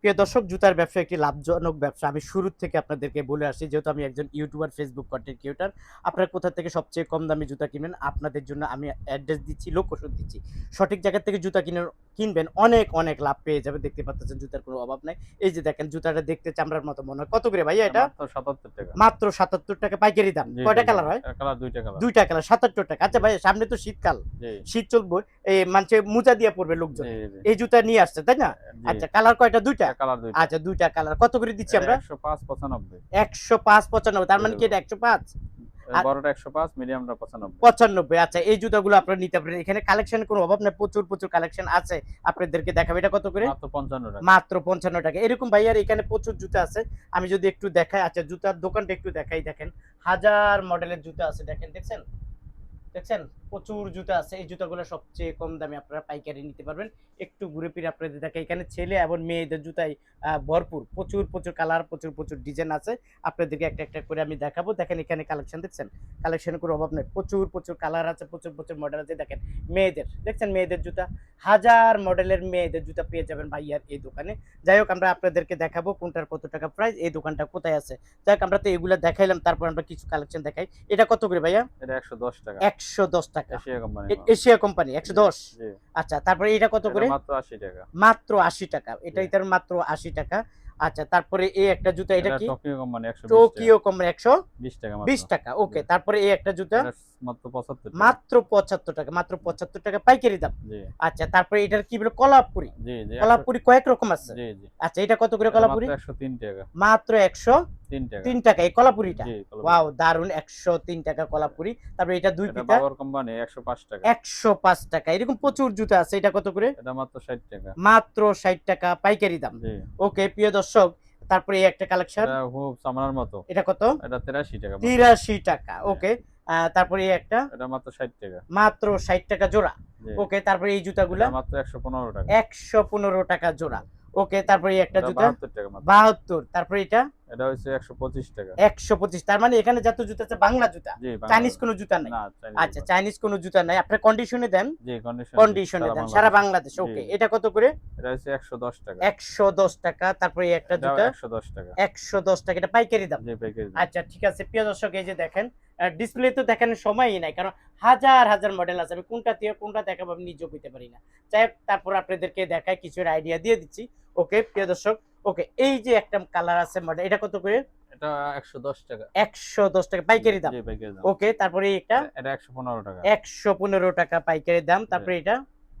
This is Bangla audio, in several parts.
প্রিয় দর্শক জুতার ব্যবসা একটি লাভজনক ব্যবসা। আমি শুরু থেকে আপনাদেরকে বলে আসি যেহেতু আমি একজন ইউটিউবার ফেসবুক কন্টেন্ট ক্রিয়েটার আপনারা কোথা থেকে সবচেয়ে কম দামে জুতা কিনবেন? আপনাদের জন্য আমি অ্যাড্রেস দিচ্ছি লোকেশন দিচ্ছি। সঠিক জায়গা থেকে জুতা কিনে কিনবেন অনেক অনেক লাভ পেয়ে যাবে দেখতে পাচ্ছেন জুতার কোনো অভাব নাই। এই যে দেখেন জুতাটা দেখতে চামড়ার মতো মনে হয়। কত করে ভাইয়া এটা? মাত্র 77 টাকা। মাত্র সাতাত্তর টাকা পাইকারি দাম। কয়টা কালার হয়? দুইটা কালার দুইটা কালার সাতাত্তর টাকা। আচ্ছা ভাই সামনে তো শীতকাল। শীত চলবো এই মানুষে মোজা দিয়ে পড়বে লোকজন। এই জুতা নিয়ে আসছে তাই না? আচ্ছা কালার কয়টা? দুইটা? আচ্ছা দুইটা কালার কত করে দিচ্ছি আমরা? 105 95 একশো পাঁচ পঁচানব্বই। তার মানে কি এটা একশো পাঁচ? আর- বড়টা 105 মিডিয়ামটা 95 পঁচানব্বই। আচ্ছা এই জুতাগুলো আপনারা নিতে পারেন। এখানে কালেকশন কোনো অভাব নেই প্রচুর প্রচুর কালেকশন আছে। আপনাদেরকে দেখাবো। এটা কত করে? মাত্র 55 টাকা। মাত্র পঞ্চান্ন টাকা। এরকম ভাইয়ার এখানে প্রচুর জুতা আছে। আমি যদি একটু দেখাই আচ্ছা জুতার দোকানটা একটু দেখাই দেখেন। হাজার মডেলের জুতা আছে দেখেন দেখছেন? দেখছেন? প্রচুর জুতা আছে। এই জুতাগুলো সবচেয়ে কম দামে আপনারা পাইকারি নিতে পারবেন। একটু ঘুরে ফিরে আপনাদের দেখে এখানে ছেলে এবং মেয়েদের জুতাই ভরপুর। প্রচুর প্রচুর কালার প্রচুর প্রচুর ডিজাইন আছে। আপনাদেরকে একটা একটা করে আমি দেখাবো। দেখেন এখানে কালেকশন দেখছেন? কালেকশন কোনো অভাব নেই। প্রচুর প্রচুর কালার আছে প্রচুর প্রচুর মডেল আছে। দেখেন মেয়েদের দেখছেন মেয়েদের জুতা? হাজার মডেলের মেয়েদের জুতা পেয়ে যাবেন ভাইয়ার এই দোকানে। যাই হোক আমরা আপনাদেরকে দেখাবো কোনটার কত টাকা প্রাইস এই দোকানটা কোথায় আছে। যাই হোক আমরা তো এগুলো দেখাইলাম তারপর আমরা কিছু কালেকশন দেখাই। এটা কত করে ভাইয়া? এটা 110 টাকা। একশো দশ টাকা। এশিয়া কোম্পানি এশিয়া কোম্পানি একশো দশ? আচ্ছা তারপরে এটা কত করে? মাত্র 80 টাকা। মাত্র আশি টাকা। এটাই তার মাত্র আশি টাকা। আচ্ছা তারপরে এই একটা জুতা এটা কি? টোকিও কোম্পানি 120 টোকিও কোম্পানি একশো 20 টাকা মাত্র। বিশ টাকা ওকে তারপরে এই একটা জুতা? মাত্র 75 টাকা। মাত্র পঁচাত্তর টাকা মাত্র পঁচাত্তর টাকা পাইকারি দাম। আচ্ছা তারপরে এটার কি বলে? কলাপুরি। জি জি কলাপুরি কয়েক রকম আছে। জি জি। আচ্ছা এটা কত করে কলাপুরি? মাত্র 103 টাকা। মাত্র একশো 3 টাকা। তিন টাকা এই কলাপুরিটা? ওয়াও দারুণ একশো তিন টাকা কলাপুরি। তারপরে এটা দুই পিতা বাবার কোম্পানি 105 টাকা। একশো পাঁচ টাকা এরকম প্রচুর জুতা আছে এটা কত করে? এটা মাত্র 60 টাকা। মাত্র ষাট টাকা পাইকারি দাম। ওকে প্রিয় দর্শক তারপরে এই একটা কালেকশন খুব সামানার মতো। এটা কত? এটা 83 টাকা মাত্র। তিরাশি টাকা ওকে তারপরে এই একটা? এটা মাত্র 60 টাকা। মাত্র ষাট টাকা জোড়া। ওকে তারপরে এই জুতাগুলো? মাত্র মাত্র 115 টাকা। একশো পনেরো টাকা জোড়া। ওকে তারপরে একটা জুতা। 72 টাকা মাত্র। বাহাত্তর তারপরে এটা? এটা হচ্ছে 125 টাকা। একশো পঁচিশ তার মানে এখানে যত জুতা আছে বাংলা জুতা। চাইনিজ কোনো জুতা নাই। আচ্ছা চাইনিজ কোনো জুতা নাই। আপনার কন্ডিশনে দেন। জি কন্ডিশন কন্ডিশনে দেন সারা বাংলাদেশ। ওকে এটা কত করে? এটা হচ্ছে 110 টাকা। একশো দশ টাকা তারপরে একটা জুতা। 110 টাকা। একশো দশ টাকা এটা পাইকারি দাম। জি প্যাকেজ আচ্ছা ঠিক আছে। প্রিয় দর্শক এই যে দেখেন ডিসপ্লে তো দেখানোর সময়ই নাই কারণ হাজার হাজার মডেল আছে। আমি কোনটা দিয়ে কোনটা দেখাবো আমি নিজেও বুঝতে পারি না। হোক, তারপর আপনাদেরকে দেখায় কিছু আইডিয়া দিয়ে দিচ্ছি। ওকে প্রিয় দর্শক ওকে এই যে একটা কালার আছে মডেল এটা কত করে? এটা 110 টাকা। একশো দশ টাকা পাইকারি দাম। ওকে তারপরে একটা এটা 115 টাকা। একশো পনেরো টাকা পাইকারি দাম। তারপরে এটা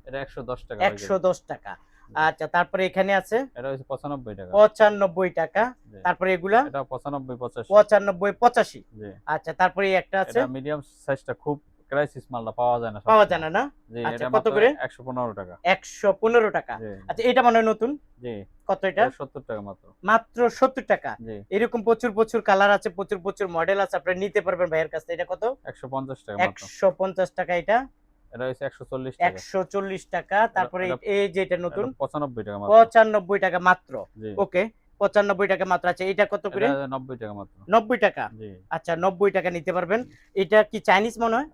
এটা 110 টাকা একশো দশ টাকা। আচ্ছা তারপরে এখানে আছে? এটা হচ্ছে 95 টাকা। পঁচানব্বই টাকা। তারপরে এগুলা? এটা 95 85 পঁচানব্বই পঁচাশি। জি। আচ্ছা তারপরে একটা আছে? এটা মিডিয়াম সাইজটা খুব ক্রাইসিস মালটা পাওয়া যায় না পাওয়া যায় না না? আচ্ছা, কত কত করে? করে 115 টাকা। একশো পনেরো টাকা। আচ্ছা এটা মনে হয় নতুন? জি। কত এটা? এটা 70 টাকা মাত্র। মাত্র সত্তর টাকা। এরকম প্রচুর প্রচুর কালার আছে প্রচুর প্রচুর মডেল আছে আপনি নিতে পারবেন ভাইয়ের কাছে এটা কত? 150 টাকা মাত্র। একশো পঞ্চাশ টাকা এটা। এটা হচ্ছে 140 টাকা। একশো চল্লিশ টাকা তারপরে এই যে নতুন 95 টাকা মাত্র। পঁচানব্বই টাকা মাত্র। ওকে পঁচানব্বই টাকা মাত্র। আছে এটা কত করে? 90 টাকা মাত্র। নব্বই টাকা? জি। আচ্ছা টাকা নিতে পারবেন। এটা কি চাইনিজ মনে হয়?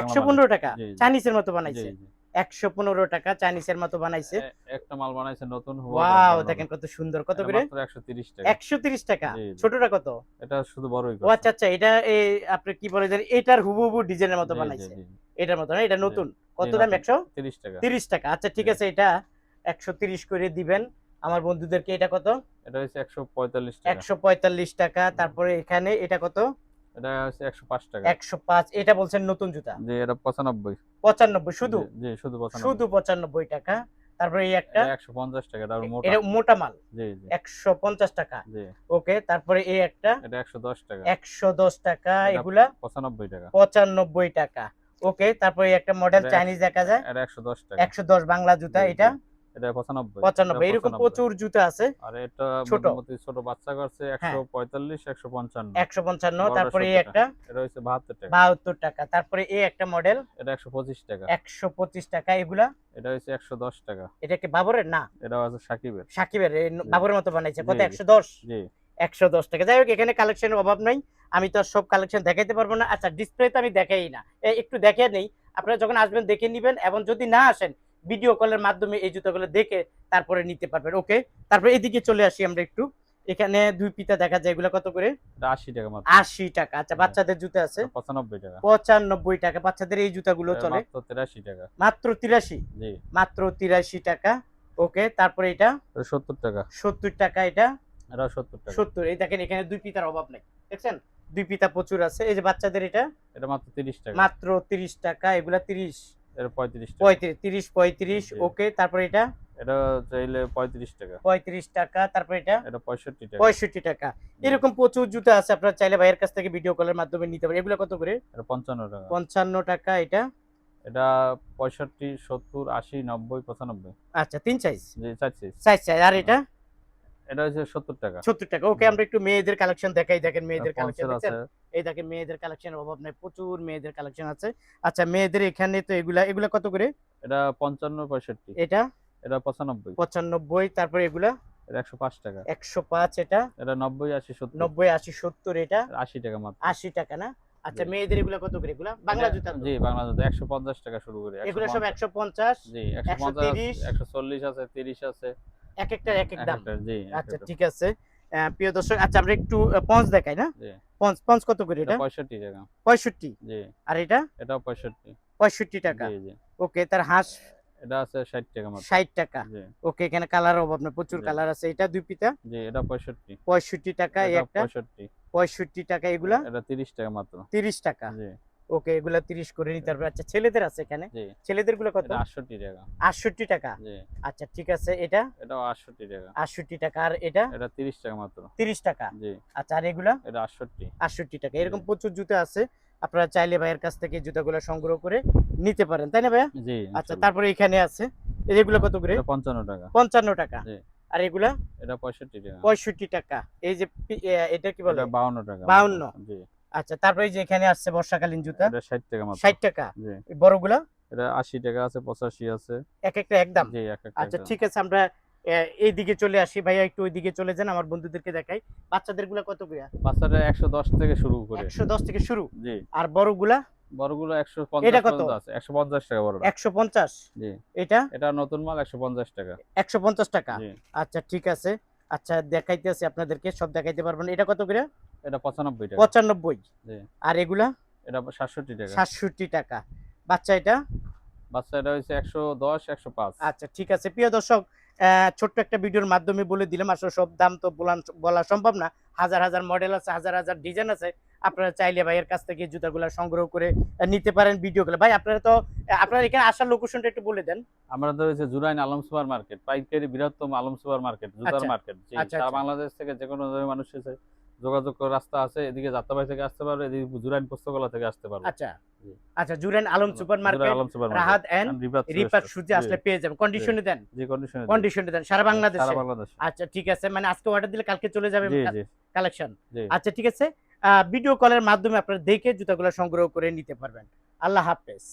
115 টাকা। চাইনিজের মতো বানাইছে? জি একশো পনেরো টাকা চাইনিজের মতো বানাইছে? একটা মাল বানাইছে নতুন ওয়াও দেখেন কত সুন্দর। কত করে? মাত্র 130 টাকা। একশো তিরিশ টাকা। ছোটটা কত? এটা শুধু বড়ই আচ্ছা আচ্ছা এটা আপনি কি বলে জানেন? এটার হুবহু ডিজাইনের মতো বানাইছে। এটার মতো না এটা নতুন। কত দাম একশো? 30 টাকা। তিরিশ টাকা। আচ্ছা ঠিক আছে এটা একশো তিরিশ করে দিবেন। আমার বন্ধুদেরকে এটা কত? এটা হচ্ছে 145 টাকা। একশো পঁয়তাল্লিশ টাকা। তারপরে এখানে এটা কত? এটা হচ্ছে 105 টাকা। একশো পাঁচ। এটা বলছেন নতুন জুতা? জি এটা 95 পঁচানব্বই শুধু? জি, শুধু শুধু পঁচানব্বই টাকা। তারপরে এই একটা? এটা 150 টাকা এটা মোটা। এটা মোটা মাল? জি জি। একশো পঞ্চাশ টাকা। জি। ওকে তারপরে এই একটা? এটা 110 টাকা। একশো দশ টাকা এগুলা? 95 টাকা। পঁচানব্বই টাকা। ওকে তারপরে একটা মডেল চাইনিজ দেখা যায়। এটা 110 টাকা। একশো দশ বাংলা জুতা এটা? এটা 95 পঁচানব্বই। এটা এরকম প্রচুর জুতা আছে। আর এটা। মোটামুটি ছোট বাচ্চা করছে হ্যাঁ। 145 155 একশো পঞ্চান্ন। বড়টা তারপরে এই একটা এটা হচ্ছে 72 টাকা। বাহাত্তর টাকা। তারপরে এই একটা মডেল এটা 125 টাকা। একশো পঁচিশ টাকা। এগুলা? এটা হচ্ছে 110 টাকা। এটা কি বাবরের? না। এটা আছে সাকিবের। সাকিবের। এই বাবরের মতো বানাইছে। কত? জি, জি। একশো দশ? জি। একশো দশ টাকা। যাই হোক এখানে কালেকশনের অভাব নাই। আমি তো সব কালেকশন দেখাইতে পারব না। আচ্ছা ডিসপ্লে তো আমি দেখাই না। একটু দেখে নেই। আপনারা যখন আসবেন দেখে নেবেন এবং যদি না আসেন ভিডিও কলের মাধ্যমে এই জুতাগুলো দেখে তারপরে নিতে পারবেন। ওকে তারপরে এদিকে চলে আসি আমরা একটু। এখানে দুই পিতা দেখা যায়। এগুলো কত করে? আশি টাকা আশি টাকা। আচ্ছা বাচ্চাদের জুতা আছে? পঁচানব্বই টাকা। পঁচানব্বই টাকা। বাচ্চাদের এই জুতাগুলো চলে? মাত্র তিরাশি টাকা। মাত্র তিরাশি? মাত্র তিরাশি টাকা। ওকে তারপরে এটা? সত্তর টাকা। সত্তর টাকা এটা? এটা সত্তর সত্তর। এই দেখেন এখানে দুই পিতার অভাব নেই। দেখছেন? দুই পিতা প্রচুর আছে। এই যে বাচ্চাদের এটা? এটা মাত্র তিরিশ টাকা। মাত্র তিরিশ টাকা এগুলা তিরিশ। এটা পঁয়ত্রিশ টাকা। পঁয়ত্রিশ তিরিশ পঁয়ত্রিশ জি। ওকে তারপরে এটা? এটা চাইলে পঁয়ত্রিশ টাকা। পঁয়ত্রিশ টাকা তারপরে এটা? এটা পঁয়ষট্টি টাকা। পঁয়ষট্টি টাকা। এরকম প্রচুর জুতা আছে আপনারা চাইলে ভাইয়ের কাছ থেকে ভিডিও কলের মাধ্যমে নিতে পারেন। এগুলো কত করে? এটা পঞ্চান্ন টাকা। পঞ্চান্ন টাকা এটা? এটা পঁয়ষট্টি সত্তর আশি নব্বই পঁচানব্বই। আচ্ছা তিন সাইজ জি সাইজ সাইজ আর এটা? এটা হচ্ছে সত্তর টাকা। সত্তর টাকা। ওকে আমরা একটু মেয়েদের কালেকশন দেখাই দেখেন মেয়েদের কালেকশন এই দেখেন মেয়েদের কালেকশনের অভাব নাই প্রচুর মেয়েদের কালেকশন আছে। আচ্ছা মেয়েদের এখানে তো এগুলা এগুলা কত করে? এটা পঞ্চান্ন পঁয়ষট্টি। এটা? এটা পঁচানব্বই। পঁচানব্বই তারপরে এগুলা? এটা একশো পাঁচ টাকা। একশো পাঁচ এটা? এটা নব্বই আশি সত্তর। নব্বই আশি সত্তর এটা? এটা আশি টাকা মাত্র। আশি টাকা না? আচ্ছা মেয়েদের এগুলা কত করে? এগুলা? বাংলা জুতা জি বাংলা জুতা টাকা শুরু করে এগুলো সব একশো পঞ্চাশ। জি একশো পঞ্চাশ 130 একশো চল্লিশ আছে তিরিশ আছে। এক একটার এক এক দাম আচ্ছা ঠিক আছে। প্রিয় দর্শক আচ্ছা আমরা একটু পঞ্চ দেখাই না? পঞ্চ পঞ্চ কত করে এটা? এটা পঁয়ষট্টি টাকা। পঁয়ষট্টি। জি। আর এটা? এটাও পঁয়ষট্টি। পঁয়ষট্টি টাকা। জি জি। ওকে তার হাঁস? এটা আছে ষাট টাকা মাত্র। ষাট টাকা। জি। ওকে এখানে কালার অভাব না প্রচুর কালার আছে। এটা দুই পিতা জি এটা পঁয়ষট্টি। পঁয়ষট্টি টাকা এই একটা? পঁয়ষট্টি। পঁয়ষট্টি টাকা এগুলা? এটা তিরিশ টাকা মাত্র। তিরিশ টাকা। জি। ওকে এগুলা তিরিশ করে নিতে পারবে। আচ্ছা ছেলেদের আছে এখানে? ছেলেদেরগুলো কত? এটা আটষট্টি টাকা। আটষট্টি টাকা? আচ্ছা ঠিক আছে এটা? এটাও আটষট্টি টাকা। আটষট্টি টাকা আর এটা? এটা তিরিশ টাকা মাত্র। তিরিশ টাকা? জি। আচ্ছা আর এগুলা? এটা আটষট্টি। আটষট্টি টাকা। এরকম প্রচুর জুতো আছে। আপনারা চাইলে ভাইয়ের কাছ থেকে জুতাগুলো সংগ্রহ করে নিতে পারেন। তাই না ভাইয়া? জি আচ্ছা তারপরে এখানে আছে। এগুলো কত করে? এটা পঞ্চান্ন টাকা। পঞ্চান্ন টাকা। জি। আর এগুলা? এটা পঁয়ষট্টি টাকা। পঁয়ষট্টি টাকা। এই যে এটা কি বলে? এটা বাউন্ন টাকা। বাউন্ন। জি। আচ্ছা তারপরে যে এখানে আসছে বর্ষাকালীন জুতা এটা ষাট টাকা মাত্র। ষাট টাকা। জি। এই বড়গুলা? এটা আশি টাকা আছে পঁচাশি আছে। এক একটা একদম? জি এক একটা আচ্ছা ঠিক আছে আমরা এই দিকে চলে আসি। ভাইয়া একটু ওই দিকে চলে যান আমার বন্ধুদেরকে দেখাই। বাচ্চাদেরগুলা কত বাচ্চাটা একশো দশ থেকে শুরু করে। একশো দশ থেকে শুরু? জি। আর বড়গুলা? বড়গুলো একশো এটা পঞ্চাশ কত? আছে। একশো পঞ্চাশ টাকা বড় একশো পঞ্চাশ? জি। এটা? এটা নতুন মাল একশো পঞ্চাশ টাকা। একশো পঞ্চাশ টাকা? জি। আচ্ছা ঠিক আছে। আচ্ছা দেখাইতেছি আপনাদেরকে সব দেখাইতে পারবেন এটা কত করে? এটা পঁচানব্বই টাকা। পঁচানব্বই। জি। আর এগুলা? এটা সাতষট্টি টাকা। সাতষট্টি টাকা। বাচ্চা এটা? বাচ্চা এটা দশ একশো পাঁচ। আচ্ছা ঠিক আছে। প্রিয় দর্শক ছোট্ট একটা ভিডিওর মাধ্যমে বলে দিলাম আসলে সব দাম তো বলা- সম্ভব না। হাজার হাজার মডেল আছে হাজার হাজার ডিজাইন আছে। আপনারা চাইলে ভাইয়ের কাছ থেকে জুতাগুলো সংগ্রহ করে নিতে পারেন ভিডিওগুলো ভাই আপনারা তো আপনারা এখানে আসার লোকেশনটা একটু বলে দেন। আমাদের হচ্ছে জুরাইন আলম সুপার মার্কেট পাইকারি বৃহত্তম আলম সুপার মার্কেট জুতার আচ্ছা, মার্কেট। আচ্ছা, সারা আচ্ছা। বাংলাদেশ থেকে যে কোনো মানুষ এসে যোগাযোগ করার রাস্তা আছে এদিকে যাত্রাবাড়ি থেকে আসতে পারবে এদিকে জুরাইন পুস্তকলা থেকে আসতে পারবে আচ্ছা। আচ্ছা জুরাইন আলম সুপার রাহাত এন্ড রিপাত রিপার সুজি আসলে পেয়ে যাবেন। কন্ডিশনে দেন। জি কন্ডিশনে কন্ডিশনে দেন। সারা বাংলাদেশে সারা বাংলাদেশ। আচ্ছা ঠিক আছে। মানে আজকে অর্ডার দিলে কালকে চলে যাবে কালেকশন আচ্ছা ঠিক আছে। ভিডিও কলের মাধ্যমে আপনারা দেখে জুতাগুলো সংগ্রহ করে নিতে পারবেন। আল্লাহ হাফেজ।